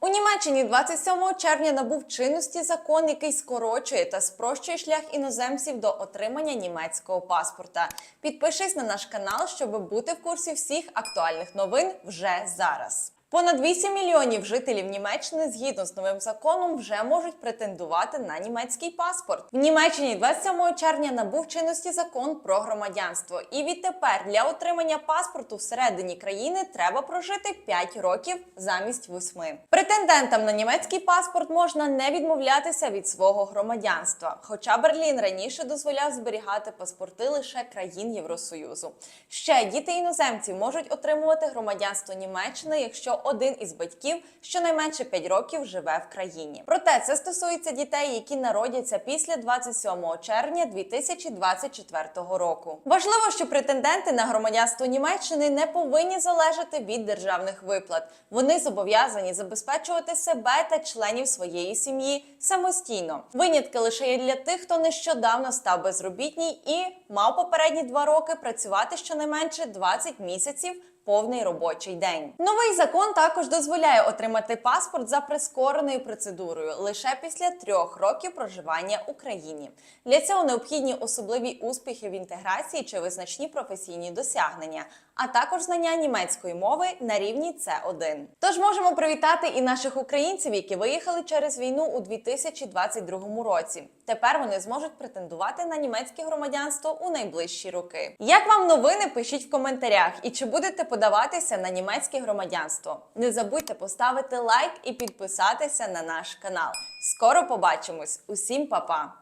У Німеччині 27 червня набув чинності закон, який скорочує та спрощує шлях іноземців до отримання німецького паспорта. Підпишись на наш канал, щоб бути в курсі всіх актуальних новин вже зараз. Понад 8 мільйонів жителів Німеччини згідно з новим законом вже можуть претендувати на німецький паспорт. В Німеччині 27 червня набув чинності закон про громадянство. І відтепер для отримання паспорту всередині країни треба прожити 5 років замість 8. Претендентам на німецький паспорт можна не відмовлятися від свого громадянства. Хоча Берлін раніше дозволяв зберігати паспорти лише країн Євросоюзу. Ще діти іноземців можуть отримувати громадянство Німеччини, якщо один із батьків щонайменше 5 років живе в країні. Проте це стосується дітей, які народяться після 27 червня 2024 року. Важливо, що претенденти на громадянство Німеччини не повинні залежати від державних виплат. Вони зобов'язані забезпечувати себе та членів своєї сім'ї самостійно. Винятки лише є для тих, хто нещодавно став безробітній і мав попередні два роки працювати щонайменше 20 місяців повний робочий день. Новий закон також дозволяє отримати паспорт за прискореною процедурою лише після трьох років проживання в Україні. Для цього необхідні особливі успіхи в інтеграції чи визначні професійні досягнення, а також знання німецької мови на рівні С1. Тож можемо привітати і наших українців, які виїхали через війну у 2022 році. Тепер вони зможуть претендувати на німецьке громадянство у найближчі роки. Як вам новини? Пишіть в коментарях і чи будете подаватися на німецьке громадянство. Не забудьте поставити лайк і підписатися на наш канал. Скоро побачимось! Усім па-па!